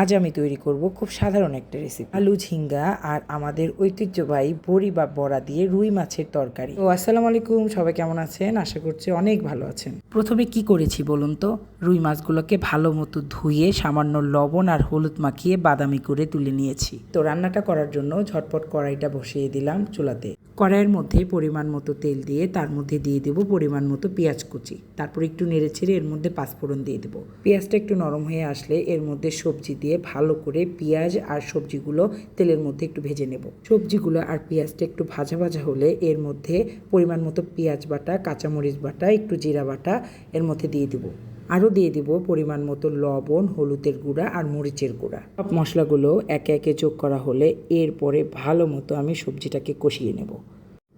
আজ আমি তৈরি করব খুব সাধারণ একটা রেসিপি আলু, ঝিঙ্গা আর আমাদের ঐতিহ্যবাহী বড়ি বা বড়া দিয়ে রুই মাছের তরকারি। তো আসসালামু আলাইকুম, সবাই কেমন আছেন? আশা করছি অনেক ভালো আছেন। প্রথমে কি করেছি বলুন তো? রুই মাছগুলোকে ভালো মতো ধুয়ে সামান্য লবণ আর হলুদ মাখিয়ে বাদামি করে তুলে নিয়েছি। তো রান্নাটা করার জন্য ঝটপট কড়াইটা বসিয়ে দিলাম চুলাতে। কড়াইয়ের মধ্যে পরিমাণ মতো তেল দিয়ে তার মধ্যে দিয়ে দেবো পরিমাণ মতো পেঁয়াজ কুচি। তারপর একটু নেড়ে ছেড়ে এর মধ্যে পাঁচফোড়ন দিয়ে দেবো। পেঁয়াজটা একটু নরম হয়ে আসলে এর মধ্যে সবজি দিয়ে ভালো করে পেঁয়াজ আর সবজিগুলো তেলের মধ্যে একটু ভেজে নেব। সবজিগুলো আর পেঁয়াজটা একটু ভাজা ভাজা হলে এর মধ্যে পরিমাণ মতো পেঁয়াজ বাটা, কাঁচামরিচ বাটা, একটু জিরা বাটা এর মধ্যে দিয়ে দেবো। আরও দিয়ে দিব পরিমাণ মতো লবণ, হলুদের গুঁড়া আর মরিচের গুঁড়া। সব মশলাগুলো একে একে যোগ করা হলে এরপরে ভালো মতো আমি সবজিটাকে কষিয়ে নেব।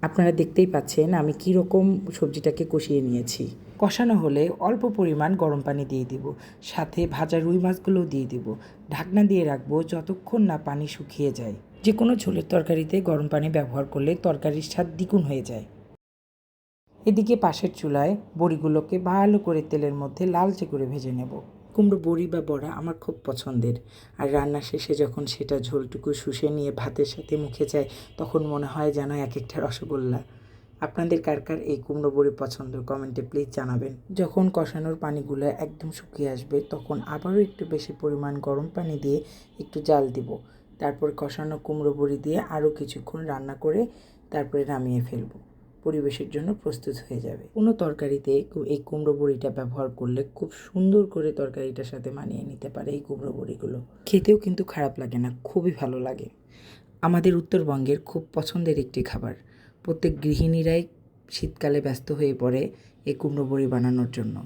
আপনারা দেখতেই পাচ্ছেন আমি কী রকম সবজিটাকে কষিয়ে নিয়েছি। কষানো হলে অল্প পরিমাণ গরম পানি দিয়ে দিব, সাথে ভাজা রুই মাছগুলোও দিয়ে দিব। ঢাকনা দিয়ে রাখব যতক্ষণ না পানি শুকিয়ে যায়। যে কোনো ঝোলের তরকারিতে গরম পানি ব্যবহার করলে তরকারির স্বাদ দ্বিগুণ হয়ে যায়। এদিকে পাশের চুলায় বড়িগুলোকে ভালো করে তেলের মধ্যে লালচে করে ভেজে নেব। কুমড়ো বড়ি বা বড়া আমার খুব পছন্দের। আর রান্না শেষে যখন সেটা ঝোলটুকু শুষে নিয়ে ভাতের সাথে মুখে যায়, তখন মনে হয় যেন এক একটা রসগোল্লা। আপনাদের কার কার এই কুমড়ো বড়ি পছন্দ? কমেন্টে প্লিজ জানাবেন। যখন কষানোর পানিগুলো একদম শুকিয়ে আসবে, তখন আবারও একটু বেশি পরিমাণ গরম পানি দিয়ে একটু জাল দিব। তারপর কষানো কুমড়ো বড়ি দিয়ে আরও কিছুক্ষণ রান্না করে তারপরে নামিয়ে ফেলব। পরিবেশের জন্য প্রস্তুত হয়ে যাবে। কোনো তরকারিতে এই কুমড়ো বড়িটা ব্যবহার করলে খুব সুন্দর করে তরকারিটার সাথে মানিয়ে নিতে পারে এই কুমড়ো বড়িগুলো। খেতেও কিন্তু খারাপ লাগে না, খুবই ভালো লাগে। আমাদের উত্তরবঙ্গের খুব পছন্দের একটি খাবার। প্রত্যেক গৃহিণীরাই শীতকালে ব্যস্ত হয়ে পড়ে এই কুমড়ো বড়ি বানানোর জন্য।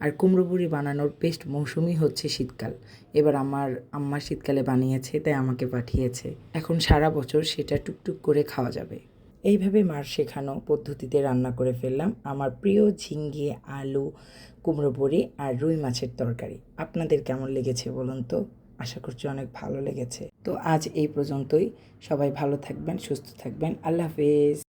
আর কুমড়ো বড়ি বানানোর বেস্ট মৌসুমই হচ্ছে শীতকাল। এবার আমার আম্মা শীতকালে বানিয়েছে, তাই আমাকে পাঠিয়েছে। এখন সারা বছর সেটা টুকটুক করে খাওয়া যাবে। এইভাবে মার শেখানো পদ্ধতিতে রান্না করে ফেললাম। আমার প্রিয় ঝিঙ্গে, আলু, কুমড়ো বড়ি আর রুই মাছের তরকারি। আপনাদের কেমন লেগেছে বলুন তো? আশা করছি অনেক ভালো লেগেছে। তো আজ এই পর্যন্তই। সবাই ভালো থাকবেন, সুস্থ থাকবেন। আল্লাহ হাফেজ।